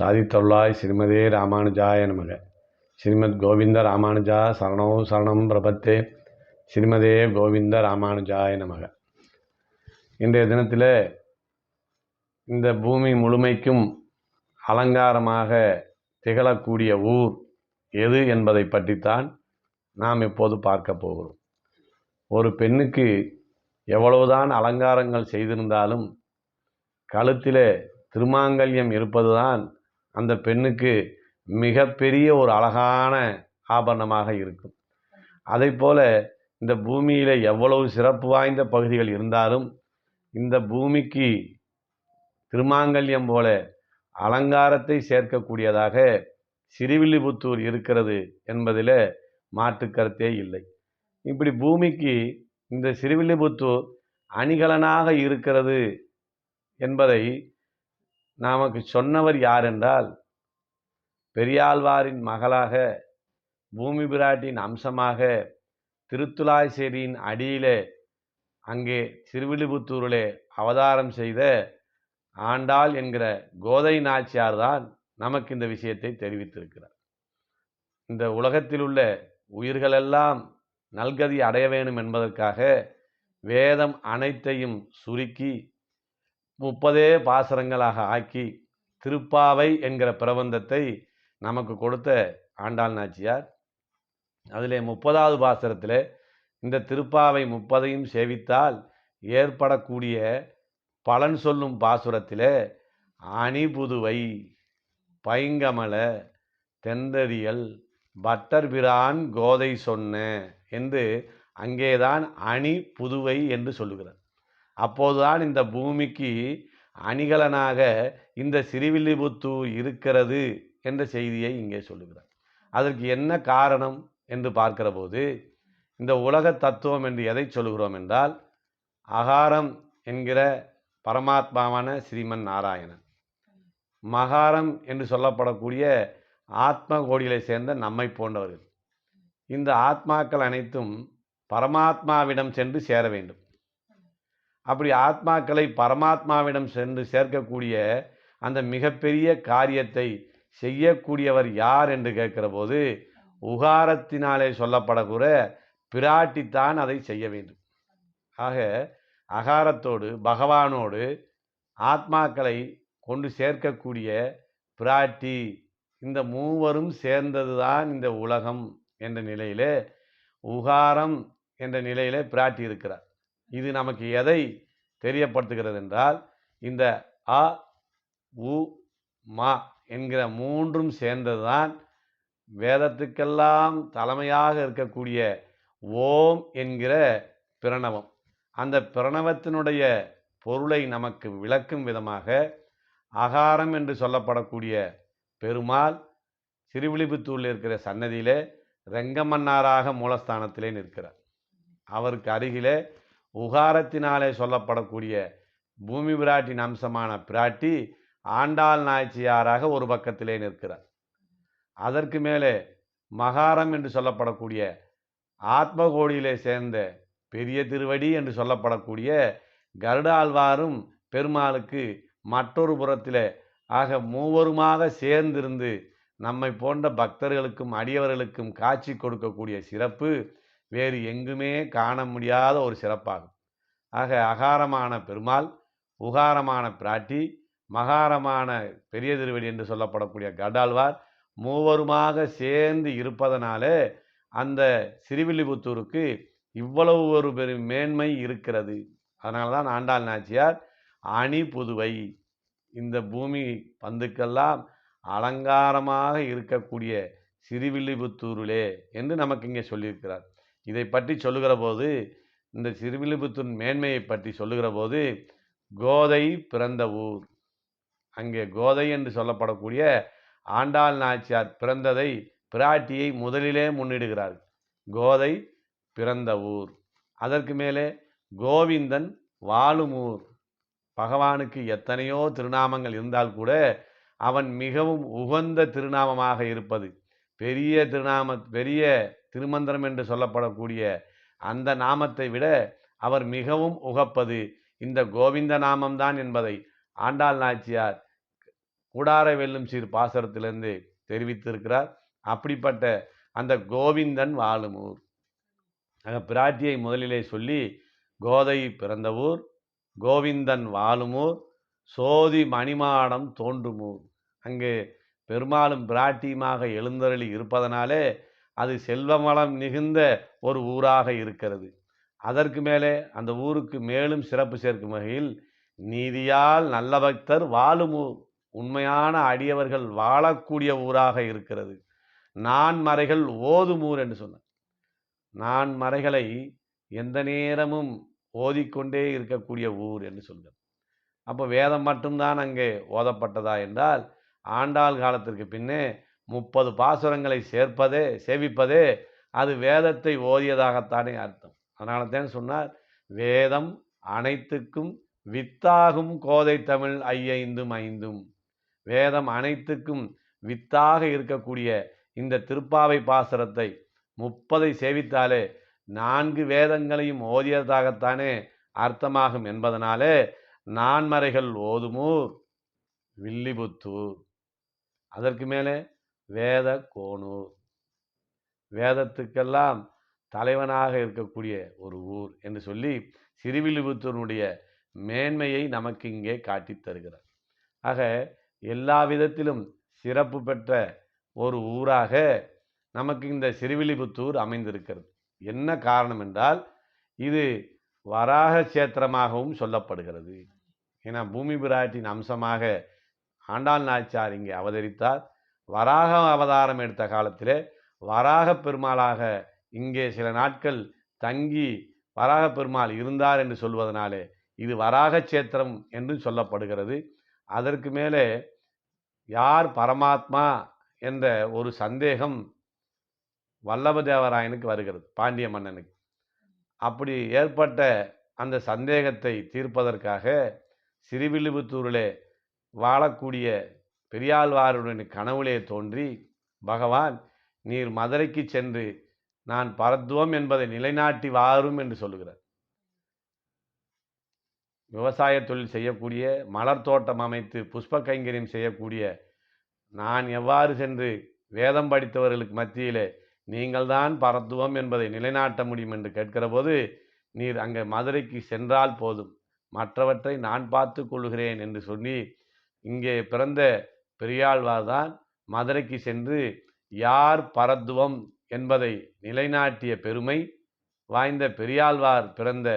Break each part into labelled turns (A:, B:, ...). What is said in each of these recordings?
A: சாதித்தருளாய் ஸ்ரீமதே ராமானுஜாய நமக. ஸ்ரீமத் கோவிந்த ராமானுஜா சரணோ சரணம் பிரபத்தே. ஸ்ரீமதே கோவிந்த ராமானுஜாய நமக. இன்றைய தினத்தில் இந்த பூமி முழுமைக்கும் அலங்காரமாக திகழக்கூடிய ஊர் எது என்பதை பற்றித்தான் நாம் இப்போது பார்க்க போகிறோம். ஒரு பெண்ணுக்கு எவ்வளவுதான் அலங்காரங்கள் செய்திருந்தாலும் கழுத்தில் திருமாங்கல்யம் இருப்பதுதான் அந்த பெண்ணுக்கு மிகப்பெரிய ஒரு அழகான ஆபரணமாக இருக்கும். அதை போல் இந்த பூமியில் எவ்வளவு சிறப்பு வாய்ந்த பகுதிகள் இருந்தாலும் இந்த பூமிக்கு திருமாங்கல்யம் போல அலங்காரத்தை சேர்க்கக்கூடியதாக சிறுவில்லிபுத்தூர் இருக்கிறது என்பதில் மாற்று கருத்தே இல்லை. இப்படி பூமிக்கு இந்த சிறுவில்லிபுத்தூர் அணிகலனாக இருக்கிறது என்பதை நமக்கு சொன்னவர் யார் என்றால் பெரியாழ்வாரின் மகளாக பூமி பிராட்டின் அம்சமாக திருத்துலாய்சேரியின் அடியிலே அங்கே திருவிழிபுத்தூரிலே அவதாரம் செய்த ஆண்டாள் என்கிற கோதை நாச்சியார் தான் நமக்கு இந்த விஷயத்தை தெரிவித்திருக்கிறார். இந்த உலகத்தில் உள்ள உயிர்களெல்லாம் நல்கதி அடைய வேணும் என்பதற்காக வேதம் அனைத்தையும் சுருக்கி முப்பதே பாசரங்களாக ஆக்கி திருப்பாவை என்கிற பிரபந்தத்தை நமக்கு கொடுத்த ஆண்டாள் நாச்சியார். அதிலே முப்பதாவது பாசரத்தில் இந்த திருப்பாவை முப்பதையும் சேவித்தால் ஏற்படக்கூடிய பலன் சொல்லும் பாசுரத்தில் அணிபுதுவை பைங்கமல தெந்தரியல் பட்டர்பிரான் கோதை சொன்ன என்று அங்கேதான் அணி புதுவை என்று சொல்லுகிறார். அப்போதுதான் இந்த பூமிக்கு அணிகலனாக இந்த சிறுவில்லிபுத்தூர் இருக்கிறது என்ற செய்தியை இங்கே சொல்லுகிறார். அதற்கு என்ன காரணம் என்று பார்க்கிற போது இந்த உலக தத்துவம் என்று எதை சொல்கிறோம் என்றால் அகாரம் என்கிற பரமாத்மாவான ஸ்ரீமன் நாராயணன். மகாரம் என்று சொல்லப்படக்கூடிய ஆத்ம கோடிகளை சேர்ந்த நம்மை போன்றவர்கள். இந்த ஆத்மாக்கள் அனைத்தும் பரமாத்மாவிடம் சென்று சேர வேண்டும். அப்படி ஆத்மாக்களை பரமாத்மாவிடம் சென்று சேர்க்கக்கூடிய அந்த மிகப்பெரிய காரியத்தை செய்யக்கூடியவர் யார் என்று கேட்கிற போது உகாரத்தினாலே சொல்லப்படக்கூட பிராட்டித்தான் அதை செய்ய வேண்டும். ஆக அகாரத்தோடு பகவானோடு ஆத்மாக்களை கொண்டு சேர்க்கக்கூடிய பிராட்டி இந்த மூவரும் சேர்ந்தது தான் இந்த உலகம் என்ற நிலையிலே உகாரம் என்ற நிலையிலே பிராட்டி இருக்கிறார். இது நமக்கு எதை தெரியப்படுத்துகிறது என்றால் இந்த அ உ மா என்கிற மூன்றும் சேர்ந்ததுதான் வேதத்துக்கெல்லாம் தலைமையாக இருக்கக்கூடிய ஓம் என்கிற பிரணவம். அந்த பிரணவத்தினுடைய பொருளை நமக்கு விளக்கும் விதமாக அகாரம் என்று சொல்லப்படக்கூடிய பெருமாள் சிறுவிழிபுத்தூரில் இருக்கிற சன்னதியிலே ரெங்கமன்னாராக மூலஸ்தானத்திலே நிற்கிறார். அவருக்கு அருகிலே உகாரத்தினாலே சொல்லப்படக்கூடிய பூமி பிராட்டின் அம்சமான பிராட்டி ஆண்டாள் நாய்ச்சியாராக ஒரு பக்கத்திலே நிற்கிறார். அதற்கு மேலே மகாரம் என்று சொல்லப்படக்கூடிய ஆத்மகோடியிலே சேர்ந்த பெரிய திருவடி என்று சொல்லப்படக்கூடிய கருடாழ்வாரும் பெருமாளுக்கு மற்றொரு புறத்தில் ஆக மூவருமாக சேர்ந்திருந்து நம்மை போன்ற பக்தர்களுக்கும் அடியவர்களுக்கும் காட்சி கொடுக்கக்கூடிய சிறப்பு வேறு எங்குமே காண முடியாத ஒரு சிறப்பாகும். ஆக அகாரமான பெருமாள் உகாரமான பிராட்டி மகாரமான பெரிய திருவடி என்று சொல்லப்படக்கூடிய கடாழ்வார் மூவருமாக சேர்ந்து இருப்பதனாலே அந்த சிறுவில்லிபுத்தூருக்கு இவ்வளவு ஒரு பெரும் மேன்மை இருக்கிறது. அதனால தான் ஆண்டாள் நாச்சியார் அணி புதுவை இந்த பூமி பந்துக்கெல்லாம் அலங்காரமாக இருக்கக்கூடிய சிறுவில்லிபுத்தூருலே என்று நமக்கு இங்கே சொல்லியிருக்கிறார். இதை பற்றி சொல்லுகிற போது இந்த சிறுவில்லிபுத்தூர் மேன்மையை பற்றி சொல்லுகிற போது கோதை பிறந்த ஊர். அங்கே கோதை என்று சொல்லப்படக்கூடிய ஆண்டாள் நாச்சியார் பிறந்ததை பிராட்டியை முதலிலே முன்னிடுகிறார். கோதை பிறந்த ஊர். அதற்கு மேலே கோவிந்தன் வாழும் ஊர் பகவானுக்கு எத்தனையோ திருநாமங்கள் இருந்தால் கூட அவன் மிகவும் உகந்த திருநாமமாக இருப்பது. பெரிய திருநாம பெரிய திருமந்திரம் என்று சொல்லப்படக்கூடிய அந்த நாமத்தை விட அவர் மிகவும் உகப்பது. இந்த கோவிந்த நாமம்தான் என்பதை ஆண்டாள் நாச்சியார் கூடார வெல்லும் சீர் பாசரத்திலிருந்து தெரிவித்திருக்கிறார். அப்படிப்பட்ட அந்த கோவிந்தன் வாழும் ஊர் ஆக பிராட்டியை முதலிலே சொல்லி கோதை பிறந்த ஊர் கோவிந்தன் வாழும் ஊர் சோதி மணிமாடம் தோன்றும் ஊர் அங்கு பெருமாளும் பிராட்டியுமாக எழுந்தருளி இருப்பதனாலே அது செல்வமலம் மிகுந்த ஒரு ஊராக இருக்கிறது. அதற்கு மேலே அந்த ஊருக்கு மேலும் சிறப்பு சேர்க்கும் வகையில் நீதியால் நல்ல பக்தர் வாழும் ஊர் உண்மையான அடியவர்கள் வாழக்கூடிய ஊராக இருக்கிறது. நான்மறைகள் ஓதும் ஊர் என்று சொன்னார். நான்மறைகளை எந்த நேரமும் ஓதிக்கொண்டே இருக்கக்கூடிய ஊர் என்று சொல்கிறார். அப்போ வேதம் மட்டும்தான் அங்கே ஓதப்பட்டதா என்றால் ஆண்டாள் காலத்திற்கு பின்னே முப்பது பாசுரங்களை சேர்ப்பதே சேவிப்பதே அது வேதத்தை ஓதியதாகத்தானே அர்த்தம். அதனால தான் சொன்னார் வேதம் அனைத்துக்கும் வித்தாகும் கோதை தமிழ் ஐயைந்தும் ஐந்தும். வேதம் அனைத்துக்கும் வித்தாக இருக்கக்கூடிய இந்த திருப்பாவை பாசுரத்தை முப்பதை சேவித்தாலே நான்கு வேதங்களையும் ஓதியதாகத்தானே அர்த்தமாகும் என்பதனாலே நான்மறைகள் ஓதுமூர் வில்லிபுத்தூர். அதற்கு மேலே வேத கோனூர். வேதத்துக்கெல்லாம் தலைவனாக இருக்கக்கூடிய ஒரு ஊர் என்று சொல்லி சிறுவில்லிபுத்தூருடைய மேன்மையை நமக்கு இங்கே காட்டித் தருகிறார். ஆக எல்லா விதத்திலும் சிறப்பு பெற்ற ஒரு ஊராக நமக்கு இந்த சிறுவில்லிபுத்தூர் அமைந்திருக்கிறது. என்ன காரணம் என்றால் இது வராக சேத்திரமாகவும் சொல்லப்படுகிறது. ஏன்னா பூமி பிராட்டின் அம்சமாக ஆண்டாள் நாச்சியார் இங்கே அவதரித்தார். வராக அவதாரம் எடுத்த காலத்தில் வராக பெருமாளாக இங்கே சில நாட்கள் தங்கி வராக பெருமாள் இருந்தார் என்று சொல்வதனாலே இது வராக சேத்திரம் என்று சொல்லப்படுகிறது. அதற்கு மேலே யார் பரமாத்மா என்ற ஒரு சந்தேகம் வல்லபதேவராயனுக்கு வருகிறது பாண்டிய மன்னனுக்கு. அப்படி ஏற்பட்ட அந்த சந்தேகத்தை தீர்ப்பதற்காக சிறுவில்லிபுத்தூரிலே வாழக்கூடிய பெரியாழ்வாருடன் கனவுலே தோன்றி பகவான் நீர் மதுரைக்கு சென்று நான் பரத்துவம் என்பதை நிலைநாட்டி வாரும் என்று சொல்லுகிறார். விவசாய தொழில் செய்யக்கூடிய மலர் தோட்டம் அமைத்து புஷ்ப கைங்கரியம் செய்யக்கூடிய நான் எவ்வாறு சென்று வேதம் படித்தவர்களுக்கு மத்தியிலே நீங்கள்தான் பரத்துவம் என்பதை நிலைநாட்ட முடியும் என்று கேட்கிற போது நீர் அங்கே மதுரைக்கு சென்றால் போதும். மற்றவற்றை நான் பார்த்து கொள்கிறேன் என்று சொல்லி இங்கே பிறந்த பெரியாழ்வார் தான் மதுரைக்கு சென்று யார் பரத்துவம் என்பதை நிலைநாட்டிய பெருமை வாய்ந்த பெரியாழ்வார் பிறந்த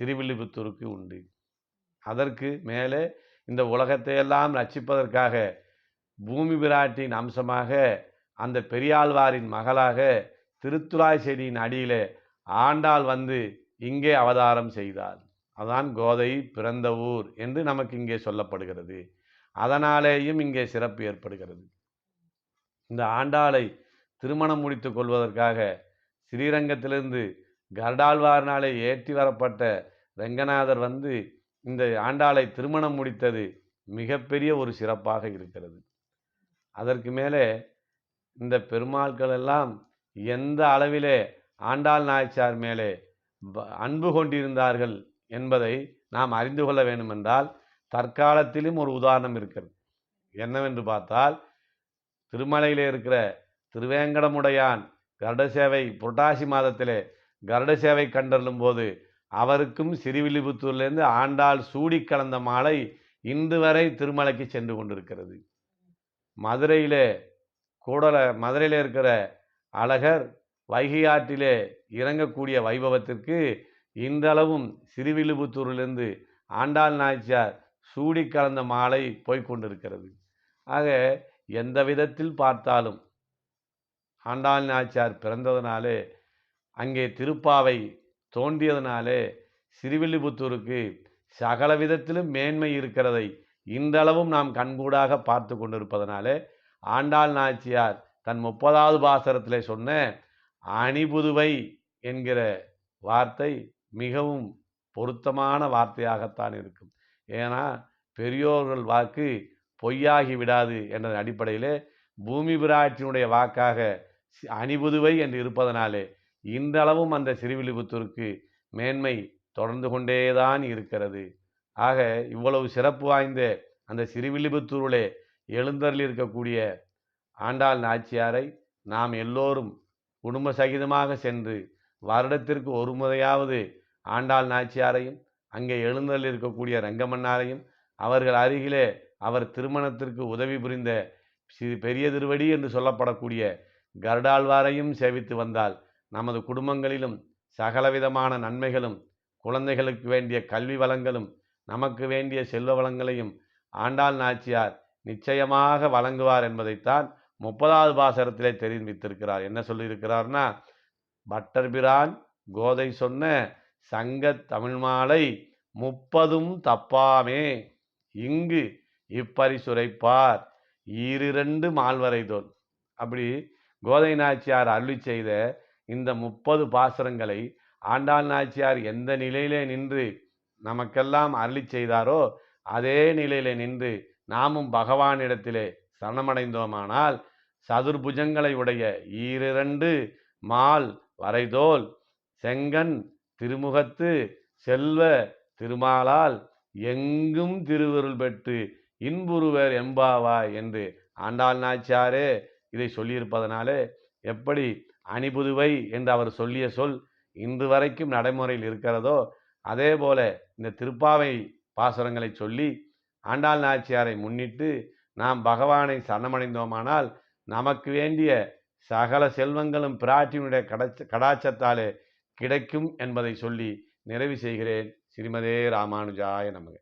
A: சிறுவில்லிபுத்தூருக்கு உண்டு. அதற்கு மேலே இந்த உலகத்தையெல்லாம் ரட்சிப்பதற்காக பூமி பிராட்டின் அம்சமாக அந்த பெரியாழ்வாரின் மகளாக திருத்துழாய் செடியின் அடியில் ஆண்டாள் வந்து இங்கே அவதாரம் செய்தாள். அதான் கோதை பிறந்த ஊர் என்று நமக்கு இங்கே சொல்லப்படுகிறது. அதனாலேயும் இங்கே சிறப்பு ஏற்படுகிறது. இந்த ஆண்டாளை திருமணம் முடித்து கொள்வதற்காக ஸ்ரீரங்கத்திலிருந்து கர்டாழ்வார்னாலே ஏற்றி வரப்பட்ட ரங்கநாதர் வந்து இந்த ஆண்டாளை திருமணம் முடித்தது மிகப்பெரிய ஒரு சிறப்பாக இருக்கிறது. அதற்கு மேலே இந்த பெருமாள்கள் எல்லாம் எந்த அளவிலே ஆண்டாள் நாயச்சார் மேலே அன்பு கொண்டிருந்தார்கள் என்பதை நாம் அறிந்து கொள்ள வேண்டுமென்றால் தற்காலத்திலும் ஒரு உதாரணம் இருக்கிறது. என்னவென்று பார்த்தால் திருமலையில் இருக்கிற திருவேங்கடமுடையான் கருட சேவை புரட்டாசி மாதத்திலே கருட சேவை கண்டருளும் போது அவருக்கும் சிறுவில்லிபுத்தூர்லேருந்து ஆண்டாள் சூடி கலந்த மாலை இன்று வரை திருமலைக்கு சென்று கொண்டிருக்கிறது. மதுரையிலே கூடல மதுரையில் இருக்கிற அழகர் வைகை ஆற்றிலே இறங்கக்கூடிய வைபவத்திற்கு இன்றளவும் சிறுவில்லிபுத்தூரிலிருந்து ஆண்டாள் நாச்சியார் சூடி கலந்த மாலை போய்க் கொண்டிருக்கிறது. ஆக எந்த விதத்தில் பார்த்தாலும் ஆண்டாள் நாச்சியார் பிறந்ததனாலே அங்கே திருப்பாவை தோன்றியதனாலே சிறுவில்லிபுத்தூருக்கு சகல விதத்திலும் மேன்மை இருக்கிறதை இன்றளவும் நாம் கண்கூடாக பார்த்து கொண்டிருப்பதனாலே ஆண்டாள் நாச்சியார் தன் முப்பதாவது பாசரத்திலே சொன்ன அணிபுதுவை என்கிற வார்த்தை மிகவும் பொருத்தமான வார்த்தையாகத்தான் இருக்கும். ஏன்னா பெரியோர்கள் வாக்கு பொய்யாகி விடாது என்ற அடிப்படையிலே பூமி பிராட்சியினுடைய வாக்காக சி- அணிபுதுவை என்று இருப்பதனாலே இன்றளவும் அந்த சிறுவில்லிபுத்தூருக்கு மேன்மை தொடர்ந்து கொண்டேதான் இருக்கிறது. ஆக இவ்வளவு சிறப்பு வாய்ந்த அந்த சிறுவில்லிபுத்தூரிலே எழுந்தருளி இருக்கக்கூடிய ஆண்டாள் நாச்சியாரை நாம் எல்லோரும் குடும்ப சகிதமாக சென்று வருடத்திற்கு ஒரு முறையாவது ஆண்டாள் நாச்சியாரையும் அங்கே எழுந்தல் இருக்கக்கூடிய ரங்கமன்னாரையும் அவர்கள் அருகிலே அவர் திருமணத்திற்கு உதவி புரிந்த சிறு பெரிய திருவடி என்று சொல்லப்படக்கூடிய கருடாழ்வாரையும் சேவித்து வந்தால் நமது குடும்பங்களிலும் சகலவிதமான நன்மைகளும் குழந்தைகளுக்கு வேண்டிய கல்வி வளங்களும் நமக்கு வேண்டிய செல்வ வளங்களையும் ஆண்டாள் நாச்சியார் நிச்சயமாக வழங்குவார் என்பதைத்தான் முப்பதாவது பாசரத்திலே தெரிவித்திருக்கிறார். என்ன சொல்லியிருக்கிறார்னா பட்டர்பிரான் கோதை சொன்ன சங்க தமிழ் மாலை முப்பதும் தப்பாமே. இங்கு இப்பரிசுரைப்பார். ஈரிரண்டு மால்வரைதோல் அப்படி கோதை நாச்சியார் அருளி செய்த இந்த முப்பது பாசுரங்களை ஆண்டாள் நாச்சியார் எந்த நிலையிலே நின்று நமக்கெல்லாம் அருளி செய்தாரோ அதே நிலையிலே நின்று நாமும் பகவானிடத்திலே சரணமடைந்தோமானால் சதுர்புஜங்களை உடைய ஈரிரண்டு மால் வரைதோல் செங்கன் திருமுகத்து செல்வ திருமாலால் எங்கும் திருவருள் பெற்று இன்புருவர் எம்பாவா என்று ஆண்டாள் நாச்சியாரே இதை சொல்லியிருப்பதனாலே எப்படி அணிபுதுவை என்று அவர் சொல்லிய சொல் இன்று வரைக்கும் நடைமுறையில் இருக்கிறதோ அதே போல இந்த திருப்பாவை பாசுரங்களை சொல்லி ஆண்டாள் நாச்சியாரை முன்னிட்டு நாம் பகவானை சரணமடைந்தோமானால் நமக்கு வேண்டிய சகல செல்வங்களும் பிராட்டியினுடைய கடாச்ச கடாச்சத்தாலே கிடைக்கும் என்பதை சொல்லி நிறைவு செய்கிறேன். ஸ்ரீமதே ராமானுஜாய நமக.